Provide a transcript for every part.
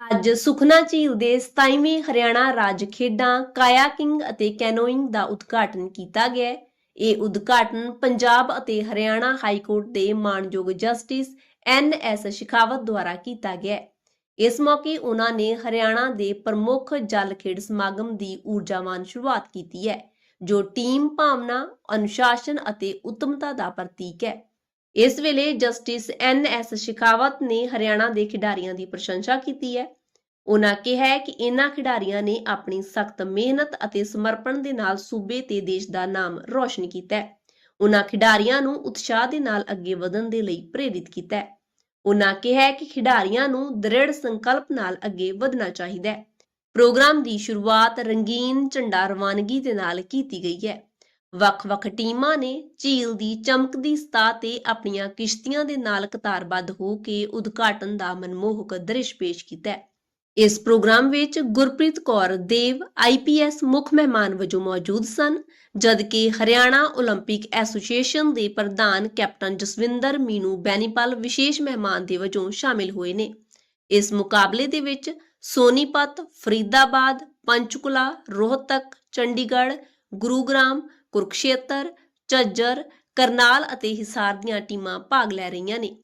ਅੱਜ ਸੁਖਨਾ ਝੀਲ ਦੇ 27ਵੇਂ ਹਰਿਆਣਾ ਰਾਜ ਖੇਡਾਂ ਕਾਇਆਕਿੰਗ ਅਤੇ ਕੈਨੋਇੰਗ ਦਾ ਉਦਘਾਟਨ ਕੀਤਾ ਗਿਆ ਇਹ ਉਦਘਾਟਨ ਪੰਜਾਬ ਅਤੇ ਹਰਿਆਣਾ ਹਾਈ ਕੋਰਟ ਦੇ ਮਾਣਯੋਗ ਜਸਟਿਸ ਐਨ ਐਸ ਸ਼ਿਖਾਵਤ ਦੁਆਰਾ ਕੀਤਾ ਗਿਆ ਹੈ। ਇਸ ਮੌਕੇ ਉਹਨਾਂ ਨੇ ਹਰਿਆਣਾ ਦੇ ਪ੍ਰਮੁੱਖ ਜਲ ਖੇਡ ਸਮਾਗਮ ਦੀ ਊਰਜਾਵਾਨ ਸ਼ੁਰੂਆਤ ਕੀਤੀ ਹੈ, ਜੋ ਟੀਮ ਭਾਵਨਾ, ਅਨੁਸ਼ਾਸਨ ਅਤੇ ਉੱਤਮਤਾ ਦਾ ਪ੍ਰਤੀਕ ਹੈ। ਇਸ ਵੇਲੇ ਜਸਟਿਸ ਐਨ ਐਸ ਸ਼ਿਖਾਵਤ ਨੇ ਹਰਿਆਣਾ ਦੇ ਖਿਡਾਰੀਆਂ ਦੀ ਪ੍ਰਸ਼ੰਸਾ ਕੀਤੀ ਹੈ। ਉਹਨਾਂ ਕਿਹਾ ਕਿ ਇਨ੍ਹਾਂ ਖਿਡਾਰੀਆਂ ਨੇ ਆਪਣੀ ਸਖਤ ਮਿਹਨਤ ਅਤੇ ਸਮਰਪਣ ਦੇ ਨਾਲ ਸੂਬੇ ਤੇ ਦੇਸ਼ ਦਾ ਨਾਮ ਰੌਸ਼ਨ ਕੀਤਾ ਹੈ। ਉਹਨਾਂ ਖਿਡਾਰੀਆਂ ਨੂੰ ਉਤਸ਼ਾਹ ਦੇ ਨਾਲ ਅੱਗੇ ਵਧਣ ਦੇ ਲਈ ਪ੍ਰੇਰਿਤ ਕੀਤਾ ਹੈ। ਉਹਨਾਂ ਕਿਹਾ ਕਿ ਖਿਡਾਰੀਆਂ ਨੂੰ ਦ੍ਰਿੜ ਸੰਕਲਪ ਨਾਲ ਅੱਗੇ ਵਧਣਾ ਚਾਹੀਦਾ ਹੈ। ਪ੍ਰੋਗਰਾਮ ਦੀ ਸ਼ੁਰੂਆਤ ਰੰਗੀਨ ਝੰਡਾ ਰਵਾਨਗੀ ਦੇ ਨਾਲ ਕੀਤੀ ਗਈ ਹੈ। ਵੱਖ-ਵੱਖ ਟੀਮਾਂ ਨੇ ਝੀਲ ਦੀ ਚਮਕਦੀ ਸਤਹ ਤੇ ਆਪਣੀਆਂ ਕਿਸ਼ਤੀਆਂ ਦੇ ਨਾਲ ਕਤਾਰਬੱਧ ਹੋ ਕੇ ਉਦਘਾਟਨ ਦਾ ਮਨਮੋਹਕ ਦ੍ਰਿਸ਼ ਪੇਸ਼ ਕੀਤਾ ਹੈ। ਇਸ ਪ੍ਰੋਗਰਾਮ ਵਿੱਚ ਗੁਰਪ੍ਰੀਤ ਕੌਰ ਦੇਵ ਆਈਪੀਐਸ ਮੁੱਖ ਮਹਿਮਾਨ ਵਜੋਂ ਮੌਜੂਦ ਸਨ ਜਦਕਿ ਹਰਿਆਣਾ 올림픽 ਐਸੋਸੀਏਸ਼ਨ ਦੇ ਪ੍ਰਧਾਨ ਕੈਪਟਨ ਜਸਵਿੰਦਰ ਮੀਨੂ ਬੈਨੀਪਾਲ ਵਿਸ਼ੇਸ਼ ਮਹਿਮਾਨ ਦੇ ਵਜੋਂ ਸ਼ਾਮਿਲ ਹੋਏ ਨੇ ਇਸ ਮੁਕਾਬਲੇ ਦੇ ਵਿੱਚ ਸੋਨੀਪਤ ਫਰੀਦਾਬਾਦ ਪੰਚਕੁਲਾ ਰੋਹਤਕ ਚੰਡੀਗੜ੍ਹ ਗੁਰੂਗ੍ਰਾਮ ਕੁਰਕਸ਼ੇਤਰ ਝੱਜਰ ਕਰਨਾਲ ਅਤੇ ਹਿਸਾਰ ਦੀਆਂ ਟੀਮਾਂ ਭਾਗ ਲੈ ਰਹੀਆਂ ਨੇ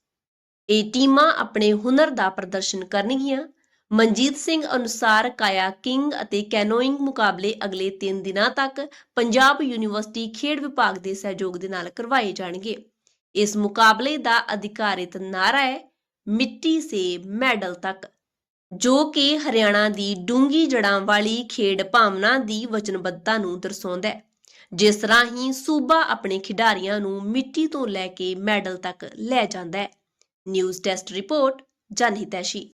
ਇਹ ਟੀਮਾਂ ਆਪਣੇ ਹੁਨਰ ਦਾ ਪ੍ਰਦਰਸ਼ਨ ਕਰਨਗੀਆਂ ਮਨਜੀਤ ਸਿੰਘ ਅਨੁਸਾਰ ਕਾਇਆ ਕਿੰਗ ਅਤੇ ਕੈਨੋਇੰਗ ਮੁਕਾਬਲੇ ਅਗਲੇ 3 ਦਿਨਾਂ ਤੱਕ ਪੰਜਾਬ ਯੂਨੀਵਰਸਿਟੀ ਖੇਡ ਵਿਭਾਗ ਦੇ ਸਹਿਯੋਗ ਦੇ ਨਾਲ ਕਰਵਾਏ ਜਾਣਗੇ। ਇਸ ਮੁਕਾਬਲੇ ਦਾ ਅਧਿਕਾਰਿਤ ਨਾਰਾ ਹੈ, ਮਿੱਟੀ ਸੇ ਮੈਡਲ ਤੱਕ, ਜੋ ਕਿ ਹਰਿਆਣਾ ਦੀ ਡੂੰਗੀ ਜੜਾਂ ਵਾਲੀ ਖੇਡ ਭਾਵਨਾ ਦੀ ਵਚਨਬੱਧਤਾ ਨੂੰ ਦਰਸਾਉਂਦਾ ਹੈ। ਜਿਸ ਰਾਹੀਂ ਸੂਬਾ ਆਪਣੇ ਖਿਡਾਰੀਆਂ ਨੂੰ ਮਿੱਟੀ ਤੋਂ ਲੈ ਕੇ ਮੈਡਲ ਤੱਕ ਲੈ ਜਾਂਦਾ ਹੈ। News desk report, Janhitaishi.